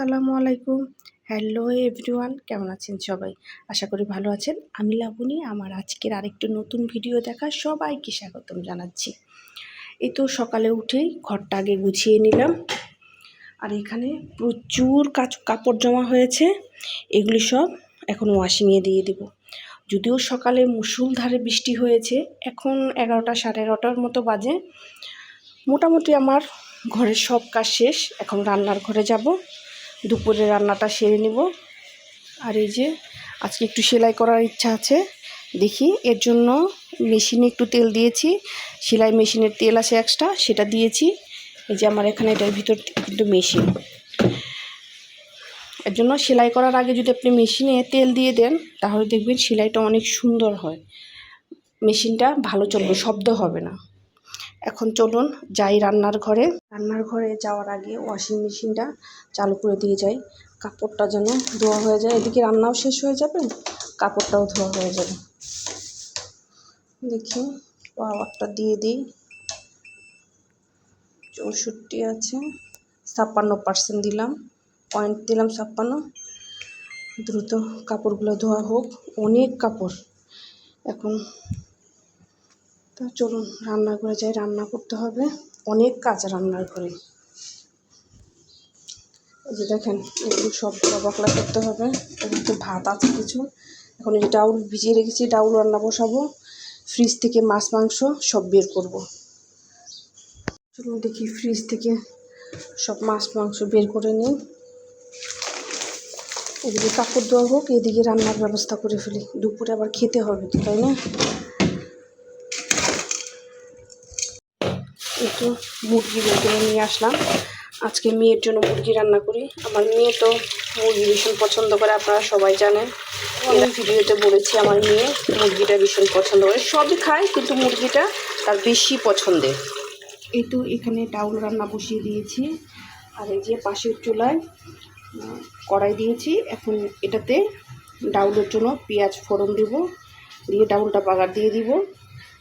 আসসালামু আলাইকুম। Hello everyone, কেমন আছেন সবাই? আশা করি ভালো আছেন। আমি লাবণী, আমার আজকের আরেকটু নতুন ভিডিও দেখা সবাইকে স্বাগতম জানাচ্ছি। এই তো সকালে উঠেই ঘরটা আগে গুছিয়ে নিলাম। আর এখানে প্রচুর কাজ কাপড় জমা হয়েছে। এগুলি সব এখন ওয়াশিংয়ে দিয়ে দেব। যদিও সকালে মুসুলধারে বৃষ্টি হয়েছে, এখন এগারোটা সাড়ে এগারোটার মতো বাজে। মোটামুটি আমার ঘরের সব কাজ শেষ, এখন রান্নার ঘরে যাব। দুপুরে রান্নাটা সেরে নিব। আর এই যে আজকে একটু সেলাই করার ইচ্ছা আছে, দেখি। এর জন্য মেশিনে একটু তেল দিয়েছি। সেলাই মেশিনের তেল আছে এক্সট্রা সেটা দিয়েছি। এই যে আমার এখানে এটার ভিতর কিন্তু মেশিন। এর জন্য সেলাই করার আগে যদি আপনি মেশিনে তেল দিয়ে দেন, তাহলে দেখবেন সেলাইটা অনেক সুন্দর হয়। মেশিনটা ভালো চলবে, শব্দ হবে না। এখন চলুন যাই রান্নার ঘরে। রান্নার ঘরে যাওয়ার আগে ওয়াশিং মেশিনটা চালু করে দিয়ে যাই। কাপড়টা যেন ধোয়া হয়ে যায়। এদিকে রান্নাও শেষ হয়ে যাবে, কাপড়টাও ধোয়া হয়ে যাবে। দেখি, পাওয়ারটা দিয়ে দিই। চৌষট্টি আছে, ছাপ্পান্ন পার্সেন্ট দিলাম পয়েন্ট দিলাম ছাপ্পান্ন। দ্রুত কাপড়গুলো ধোয়া হোক, অনেক কাপড়। এখন তো চলুন রান্না করে যাই, রান্না করতে হবে। অনেক কাজ রান্নার এই যে দেখেন, এগুলো সব বাকলা করতে হবে। এগুলো ভাত আছে কিছু। এখন এই ডাউল ভিজিয়ে রেখেছি, ডাউল রান্না বসাবো। ফ্রিজ থেকে মাছ, মাংস সব বের করব। চলুন দেখি ফ্রিজ থেকে সব মাছ, মাংস বের করে নিই। এদিকে কাপড় দেওয়া হোক, এদিকে রান্নার ব্যবস্থা করে ফেলি। দুপুরে আবার খেতে হবে তো, তাই না? একটু মুরগি বের নিয়ে আসলাম। আজকে মেয়ের জন্য মুরগি রান্না করি। আমার মেয়ে তো মুরগি ভীষণ পছন্দ করে, আপনারা সবাই জানেন। আমি ভিডিওতে বলেছি আমার মেয়ে মুরগিটা ভীষণ পছন্দ করে। সবই খায়, কিন্তু মুরগিটা তার বেশি পছন্দের। এই তো এখানে ডাউল রান্না বসিয়ে দিয়েছি। আর এই যে পাশের চুলায় কড়াই দিয়েছি। এখন এটাতে ডাউলের জন্য পেঁয়াজ ফোড়ন দিব। দিয়ে ডাউলটা বাগার দিয়ে দিব।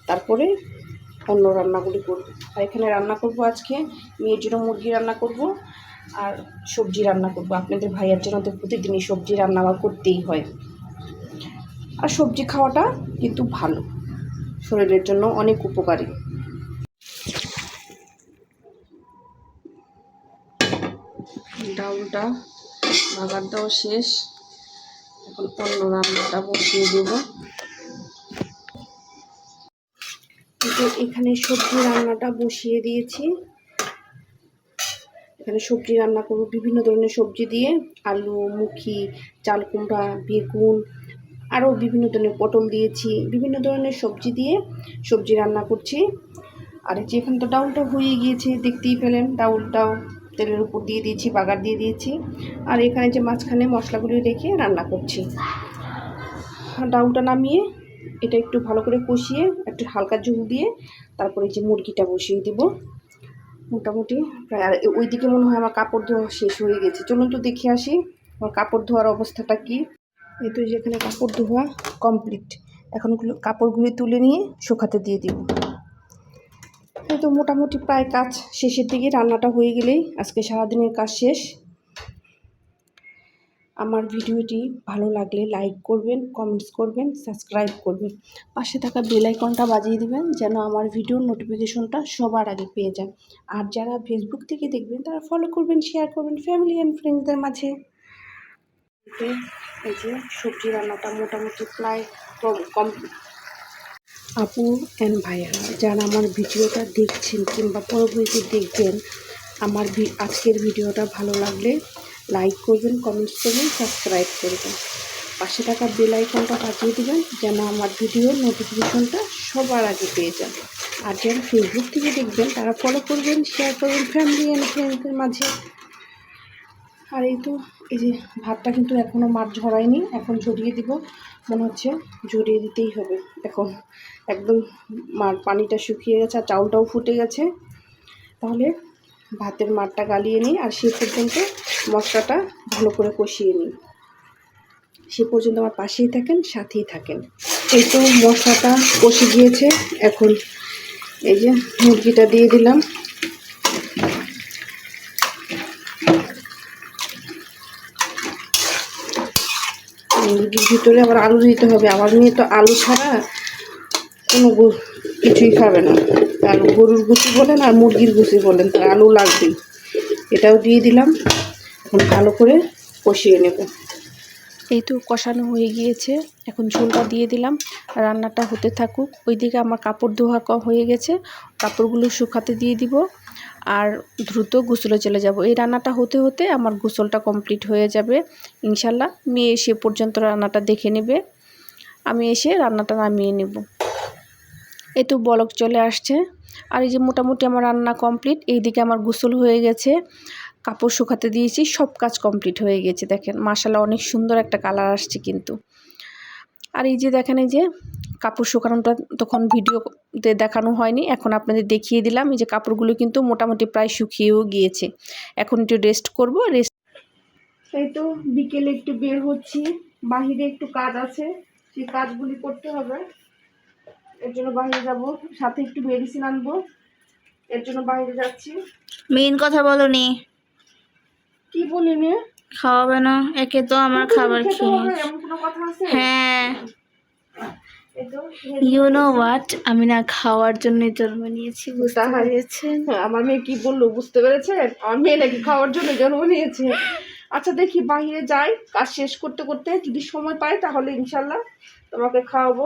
তারপরে অন্য রান্নাগুলি করব। আর এখানে রান্না করব আজকে, মেয়ের জন্য মুরগি রান্না করব আর সবজি রান্না করব। আপনাদের ভাইয়ের জন্য তো প্রতিদিনই সবজি রান্না আমার করতেই হয়। আর সবজি খাওয়াটা কিন্তু ভালো, শরীরের জন্য অনেক উপকারী। ডাউলটা বাগার দেওয়া শেষ। এখন অন্য রান্নাটা বসিয়ে দেবো। তো এখানে সবজি রান্নাটা বসিয়ে দিয়েছি। এখানে সবজি রান্না করব, বিভিন্ন ধরনের সবজি দিয়ে। আলু, মুখি, চাল কুমড়া, বেগুন, আরও বিভিন্ন ধরনের পটল দিয়েছি, বিভিন্ন ধরনের সবজি দিয়ে সবজি রান্না করছি। আর যে এখানে তো ডাউলটা হয়ে গিয়েছে, দেখতেই পেলেন ডাউলটাও তেলের উপর দিয়ে দিয়েছি, বাগার দিয়ে দিয়েছি। আর এখানে যে মাঝখানে মশলাগুলি রেখে রান্না করছি। ডাউলটা নামিয়ে এটা একটু ভালো করে কষিয়ে, একটু হালকা ঝুল দিয়ে তারপরে যে মুরগিটা বসিয়ে দিব। মোটামুটি প্রায়, আর ওইদিকে মনে হয় আমার কাপড় ধোয়া শেষ হয়ে গেছে। চলুন তো দেখে আসি আমার কাপড় ধোয়ার অবস্থাটা কি। এই তো যেখানে কাপড় ধোয়া কমপ্লিট। এখন কাপড়গুলি তুলে নিয়ে শুকাতে দিয়ে দিব। এই তো মোটামুটি প্রায় কাজ শেষের দিকে রান্নাটা হয়ে গেলেই আজকে সারাদিনের কাজ শেষ। আমার ভিডিওটি ভালো লাগলে লাইক করবেন কমেন্টস করবেন সাবস্ক্রাইব করবেন। পাশে থাকা বেল আইকনটা বাজিয়ে দিবেন যেন আমার ভিডিওর নোটিফিকেশনটা সবার আগে পেয়ে যান। আর যারা ফেসবুক থেকে দেখবেন, তারা ফলো করবেন শেয়ার করবেন ফ্যামিলি অ্যান্ড ফ্রেন্ডসদের মাঝে। এই যে সবজি রান্নাটা মোটামুটি প্রায় কম আপু অ্যান্ড ভাইয়া, যারা আমার ভিডিওটা দেখছেন কিংবা পরবর্তী দেখবেন, আমার আজকের ভিডিওটা ভালো লাগলে লাইক করবেন কমেন্টস করবেন সাবস্ক্রাইব করবেন। পাশে থাকা বেল আইকনটা বাজিয়ে দেবেন, যেন আমার ভিডিওর নোটিফিকেশনটা সবার আগে পেয়ে যান। আর যারা ফেসবুক থেকে দেখবেন, তারা ফলো করবেন শেয়ার করবেন ফ্যামিলি অ্যান্ড ফ্রেন্ডসদের মাঝে। আর এই তো, এই যে ভাতটা কিন্তু এখনও মাছ ঝরায়নি এখন ঝরিয়ে দিব। মনে হচ্ছে ঝরিয়ে দিতেই হবে। এখন একদম মার পানিটা শুকিয়ে গেছে, আর চাউলটাও ফুটে গেছে। তাহলে ভাতের মারটা গালিয়ে নিই আর সে পর্যন্ত মশলাটা ভালো করে কষিয়ে নিই। সে পর্যন্ত আমার পাশেই থাকেন, সাথেই থাকেন। এই তো মশলাটা কষে গিয়েছে। এখন এই যে মুরগিটা দিয়ে দিলাম। মুরগির ভিতরে আবার আলু দিতে হবে। আমার মেয়ে তো আলু ছাড়া কোনো কিছুই খাবে না। আলু, গরুর গুচি বলেন আর মুরগির গুচি বলেন তার আলু লাগবেই। এটাও দিয়ে দিলাম, এখন ভালো করে কষিয়ে নেব। এই তো কষানো হয়ে গিয়েছে, এখন ঝোলটা দিয়ে দিলাম রান্নাটা হতে থাকুক। ওইদিকে আমার কাপড় ধোয়া ক- হয়ে গেছে, কাপড়গুলো শুকাতে দিয়ে দিব, আর দ্রুত গোসলে চলে যাব। এই রান্নাটা হতে হতে আমার গোসলটা কমপ্লিট হয়ে যাবে, ইনশাল্লাহ। মেয়ে এসে পর্যন্ত রান্নাটা দেখে নেবে, আমি এসে রান্নাটা নামিয়ে নেব। এই তো বলক চলে আসছে। আর এই যে মোটামুটি আমার রান্না কমপ্লিট এইদিকে আমার গোসল হয়ে গেছে, কাপড় শুকাতে দিয়েছি, সব কাজ কমপ্লিট হয়ে গেছে, দেখেন। মাসাল্লাহ অনেক সুন্দর একটা কালার আসছে কিন্তু। আর এই যে দেখেন, এই যে কাপড় শুকানোটা তখন ভিডিওতে দেখানো হয়নি, এখন আপনাদের দেখিয়ে দিলাম। এই যে কাপড়গুলো কিন্তু মোটামুটি প্রায় শুকিয়েও গিয়েছে। এখন একটু রেস্ট করব রেস্ট এই তো বিকেলে একটু বের হচ্ছি, বাহিরে একটু কাজ আছে সেই কাজগুলি করতে হবে। এর জন্য বাইরে যাব সাথে একটু মেডিসিন আনব। এর জন্য বাইরে যাচ্ছি। মেইন কথা বলনি কি বলিনি খাওয়াবে না একে তো আমার খাবার খেয়ে। হ্যাঁ। ইউ নো হোয়াট আমি না খাওয়ার জন্য জন্ম নিয়েছি বুঝতে? পেরেছেন? হ্যাঁ, আমার মেয়ে কি বলল বুঝতে পেরেছে আমার মেয়ে নাকি খাওয়ার জন্য জন্ম নিয়েছে। আচ্ছা দেখি বাইরে যাই কাজ শেষ করতে করতে যদি সময় পাই তাহলে ইনশাল্লাহ তোমাকে খাওয়াবো।